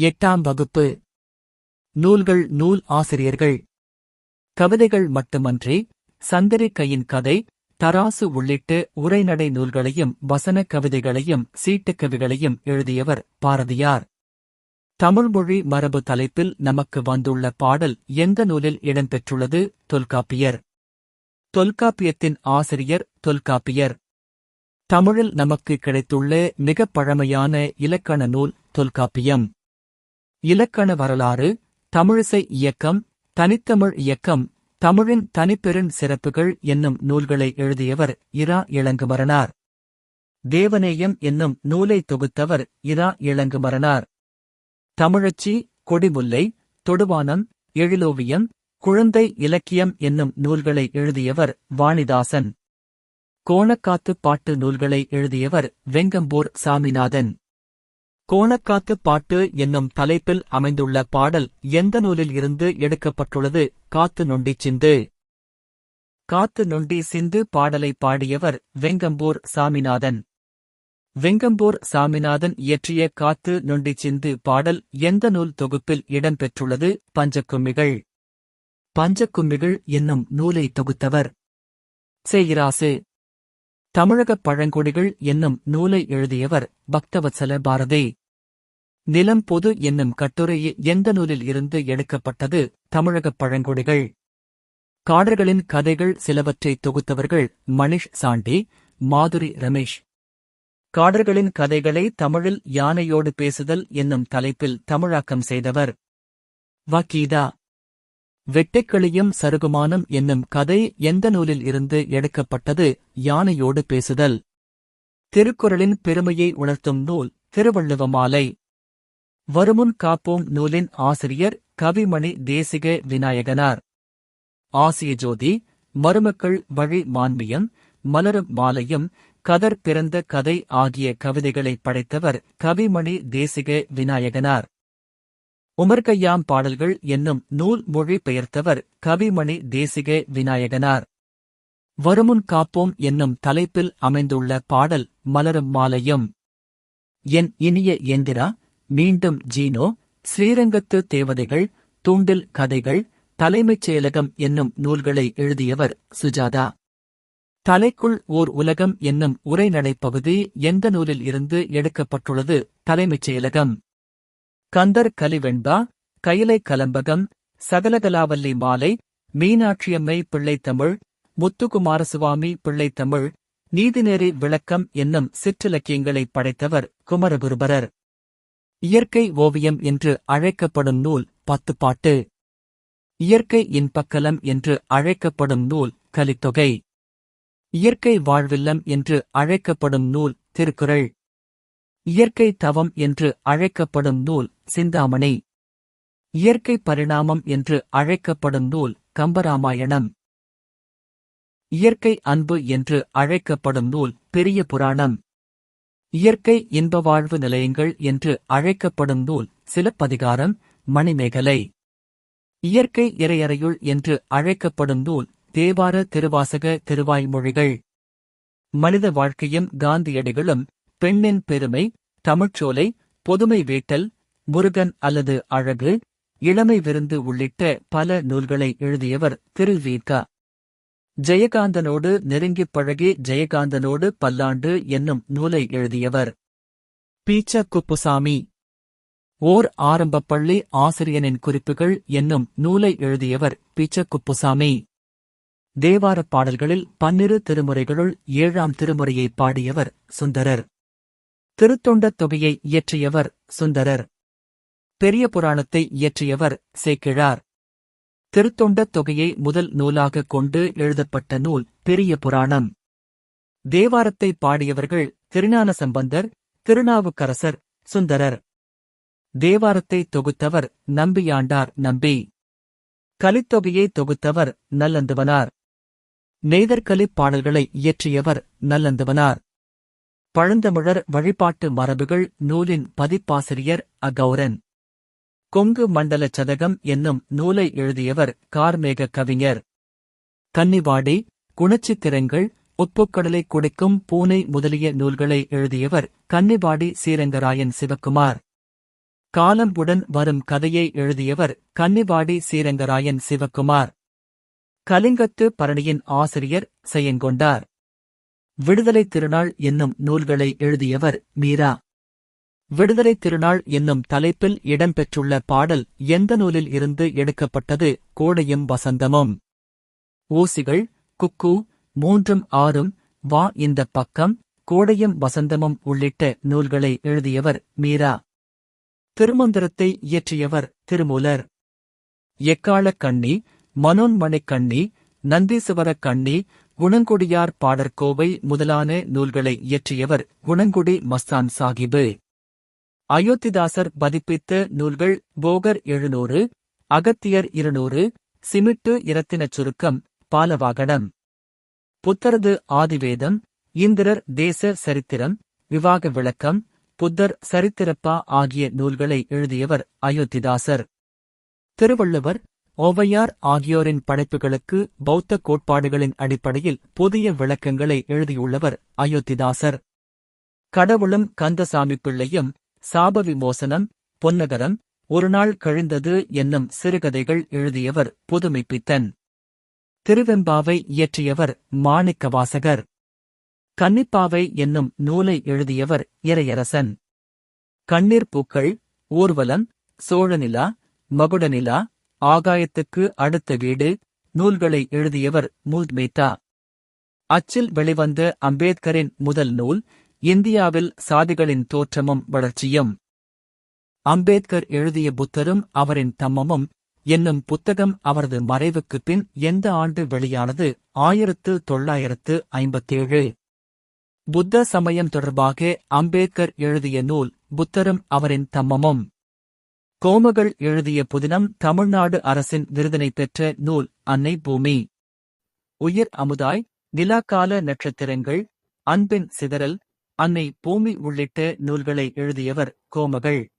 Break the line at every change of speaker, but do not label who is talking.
எட்டாம் வகுப்பு. நூல்கள் நூல் ஆசிரியர்கள். கவிதைகள் மட்டுமன்றி சந்திரிகையின் கதை தராசு உள்ளிட்டு உரைநடை நூல்களையும் வசன கவிதைகளையும் சீட்டுக் கவிகளையும் எழுதியவர் பாரதியார். தமிழ்மொழி மரபு தலைப்பில் நமக்கு வந்துள்ள பாடல் எந்த நூலில் இடம்பெற்றுள்ளது? தொல்காப்பியர். தொல்காப்பியத்தின் ஆசிரியர் தொல்காப்பியர். தமிழில் நமக்கு கிடைத்துள்ள மிகப் பழமையான இலக்கண நூல் தொல்காப்பியம். இலக்கண வரலாறு தமிழிசை இயக்கம் தனித்தமிழ் இயக்கம் தமிழின் தனிப்பெருஞ் சிறப்புகள் என்னும் நூல்களை எழுதியவர் இரா இளங்குமரனார். தேவநேயம் என்னும் நூலை தொகுத்தவர் இரா இளங்குமரனார். தமிழச்சி கொடிமுல்லை தொடுவானம் எழிலோவியம் குழந்தை இலக்கியம் என்னும் நூல்களை எழுதியவர் வாணிதாசன். கோணக்காத்து பாட்டு நூல்களை எழுதியவர் வெங்கம்பூர் சாமிநாதன். கோணக்காத்து பாட்டு என்னும் தலைப்பில் அமைந்துள்ள பாடல் எந்த நூலில் இருந்து எடுக்கப்பட்டுள்ளது? காத்து நொண்டி சிந்து. காத்து நொண்டி சிந்து பாடலை பாடியவர் வெங்கம்பூர் சாமிநாதன். வெங்கம்பூர் சாமிநாதன் இயற்றிய காத்து நொண்டி சிந்து பாடல் எந்த நூல் தொகுப்பில் இடம்பெற்றுள்ளது? பஞ்சக்கும்மிகள். பஞ்சக்கும்மிகள் என்னும் நூலை தொகுத்தவர். சேயிராசு தமிழகப் பழங்குடிகள் என்னும் நூலை எழுதியவர் பக்தவத்சல பாரதி. நிலம் பொது என்னும் கட்டுரை எந்த நூலில் இருந்து எடுக்கப்பட்டது? தமிழகப் பழங்குடிகள். காடர்களின் கதைகள் சிலவற்றை தொகுத்தவர்கள் மணிஷ் சாண்டி மாதுரி ரமேஷ். காடர்களின் கதைகளை தமிழில் யானையோடு பேசுதல் என்னும் தலைப்பில் தமிழாக்கம் செய்தவர். வக்கீதா. வெட்டைக்கிளியும் சருகுமானம் என்னும் கதை எந்த நூலில் இருந்து எடுக்கப்பட்டது யானையோடு பேசுதல். திருக்குறளின் பெருமையை உணர்த்தும் நூல் திருவள்ளுவ மாலை வருமுன் காப்போம் நூலின் ஆசிரியர் கவிமணி தேசிக விநாயகனார். ஆசிய ஜோதி மருமக்கள் வழி மான்மியம் மலரும் மாலையும் கதர் பிறந்த கதை ஆகிய கவிதைகளை படைத்தவர் கவிமணி தேசிக விநாயகனார். உமர்கையாம் பாடல்கள் என்னும் நூல் மொழி பெயர்த்தவர் கவிமணி தேசிக விநாயகனார். வருமுன் காப்போம் என்னும் தலைப்பில் அமைந்துள்ள பாடல் மலரும் மாலையும். என் இனிய எந்திரா மீண்டும் ஜீனோ ஸ்ரீரங்கத்து தேவதைகள் தூண்டில் கதைகள் தலைமைச் செயலகம் என்னும் நூல்களை எழுதியவர் சுஜாதா. தலைக்குள் ஓர் உலகம் என்னும் உரைநடைப் பகுதி எந்த நூலில் இருந்து எடுக்கப்பட்டுள்ளது தலைமைச் செயலகம். கந்தர் கலிவெண்பா கயிலை கலம்பகம் சகலகலாவல்லி மாலை மீனாட்சியம்மை பிள்ளைத்தமிழ் முத்துக்குமாரசுவாமி பிள்ளைத்தமிழ் நீதிநெறி விளக்கம் என்னும் சிற்றிலக்கியங்களைப் படைத்தவர் குமரகுருபரர் இயற்கை ஓவியம் என்று அழைக்கப்படும் நூல் பத்துப்பாட்டு. இயற்கை இன்பக்கலம் என்று அழைக்கப்படும் நூல் கலித்தொகை. இயற்கை வாழ்வில்லம் என்று அழைக்கப்படும் நூல் திருக்குறள். இயற்கை தவம் என்று அழைக்கப்படும் நூல் சிந்தாமணி. இயற்கை பரிணாமம் என்று அழைக்கப்படும் நூல் கம்பராமாயணம். இயற்கை அன்பு என்று அழைக்கப்படும் நூல் பெரிய புராணம். இயற்கை இன்ப வாழ்வு நிலையங்கள் என்று அழைக்கப்படும் நூல் சிலப்பதிகாரம் மணிமேகலை. இயற்கை இறையறையுள் என்று அழைக்கப்படும் நூல் தேவார திருவாசக திருவாய்மொழிகள். மனித வாழ்க்கையும் காந்தியடிகளும் பெண்ணின் பெருமை தமிழ்ச்சோலை பொதுமை வீட்டல் முருகன் அல்லது அழகு இளமை விருந்து உள்ளிட்ட பல நூல்களை எழுதியவர் திரு. வி க ஜெயகாந்தனோடு நெருங்கிப் பழகி ஜெயகாந்தனோடு பல்லாண்டு என்னும் நூலை எழுதியவர். பீச்ச குப்புசாமி ஓர் ஆரம்பப் பள்ளி ஆசிரியனின் குறிப்புகள் என்னும் நூலை எழுதியவர் பீச்ச குப்புசாமி தேவாரப் பாடல்களில் பன்னிரு திருமுறைகளுள் ஏழாம் திருமுறையை பாடியவர் சுந்தரர். திருத்தொண்டத் தொகையை இயற்றியவர் சுந்தரர். பெரிய புராணத்தை இயற்றியவர் சேக்கிழார். திருத்தொண்டத் தொகையை முதல் நூலாகக் கொண்டு எழுதப்பட்ட நூல் பெரிய புராணம். தேவாரத்தை பாடியவர்கள் திருஞான சம்பந்தர் திருநாவுக்கரசர் சுந்தரர். தேவாரத்தை தொகுத்தவர் நம்பியாண்டார் நம்பி. கலித்தொகையை தொகுத்தவர் நல்லந்துவனார். நெய்தற்கலிப் பாடல்களை இயற்றியவர் நல்லந்துவனார். பழந்தமிழர் வழிபாட்டு மரபுகள் நூலின் பதிப்பாசிரியர் அகௌரன். கொங்கு மண்டல சதகம் என்னும் நூலை எழுதியவர் கார்மேக கவிஞர். கன்னிவாடி குணச்சித்திரங்கள் உப்புக்கடலை குடிக்கும் பூனை முதலிய நூல்களை எழுதியவர் கன்னிவாடி சீரங்கராயன் சிவக்குமார் காலம்புடன் வரும் கதையை எழுதியவர் கன்னிவாடி சீரங்கராயன் சிவக்குமார் கலிங்கத்து பரணியின் ஆசிரியர் செயங்கொண்டார். விடுதலை திருநாள் என்னும் நூல்களை எழுதியவர் மீரா. விடுதலை திருநாள் என்னும் தலைப்பில் இடம்பெற்றுள்ள பாடல் எந்த நூலில் இருந்து எடுக்கப்பட்டது? கோடையும் வசந்தமும். ஊசிகள் குக்கு மூன்றும் ஆறும் வா இந்த பக்கம் கோடையும் வசந்தமும் உள்ளிட்ட நூல்களை எழுதியவர் மீரா. திருமந்திரத்தை இயற்றியவர் திருமூலர். எக்காளக் கண்ணி மனோன்மணிக் கண்ணி நந்தீசுவரக் கண்ணி குணங்குடியார் பாடற்கோவை முதலான நூல்களை இயற்றியவர் குணங்குடி மஸ்தான் சாகிபு. அயோத்திதாசர் பதிப்பித்த நூல்கள் போகர் எழுநூறு அகத்தியர் இருநூறு சிமிட்டு இரத்தினச் சுருக்கம் பாலவாகனம். புத்தரது ஆதிவேதம் இந்திரர் தேச சரித்திரம் விவாக விளக்கம் புத்தர் சரித்திரப்பா ஆகிய நூல்களை எழுதியவர் அயோத்திதாசர். திருவள்ளுவர் ஓவையார் ஆகியோரின் படைப்புகளுக்கு பௌத்த கோட்பாடுகளின் அடிப்படையில் புதிய விளக்கங்களை எழுதியுள்ளவர் அயோத்திதாசர். கடவுளும் கந்தசாமி பிள்ளையும் சாப விமோசனம் பொன்னகரம் ஒருநாள் கழிந்தது என்னும் சிறுகதைகள் எழுதியவர் புதுமைப்பித்தன். திருவெம்பாவை இயற்றியவர் மாணிக்கவாசகர். கன்னிப்பாவை என்னும் நூலை எழுதியவர் இறையரசன். கண்ணீர் பூக்கள் ஊர்வலம் சோழநிலா மகுடநிலா ஆகாயத்துக்கு அடுத்த வீடு நூல்களை எழுதியவர் மூல்மேத்தா. அச்சில் வெளிவந்த அம்பேத்கரின் முதல் நூல் இந்தியாவில் சாதிகளின் தோற்றமும் வளர்ச்சியும். அம்பேத்கர் எழுதிய புத்தரும் அவரின் தம்மமும் என்னும் புத்தகம் அவரது மறைவுக்குப் பின் எந்த ஆண்டு வெளியானது? ஆயிரத்து தொள்ளாயிரத்து ஐம்பத்தேழு. புத்த சமயம் தொடர்பாக அம்பேத்கர் எழுதிய நூல் புத்தரும் அவரின் தம்மமும். கோமகள் எழுதிய புதினம் தமிழ்நாடு அரசின் விருதினை பெற்ற நூல் அன்னை பூமி. உயிர் அமுதாய் நிலாக்கால நட்சத்திரங்கள் அன்பின் சிதறல் அன்னை பூமி உள்ளிட்ட நூல்களை எழுதியவர் கோமகள்.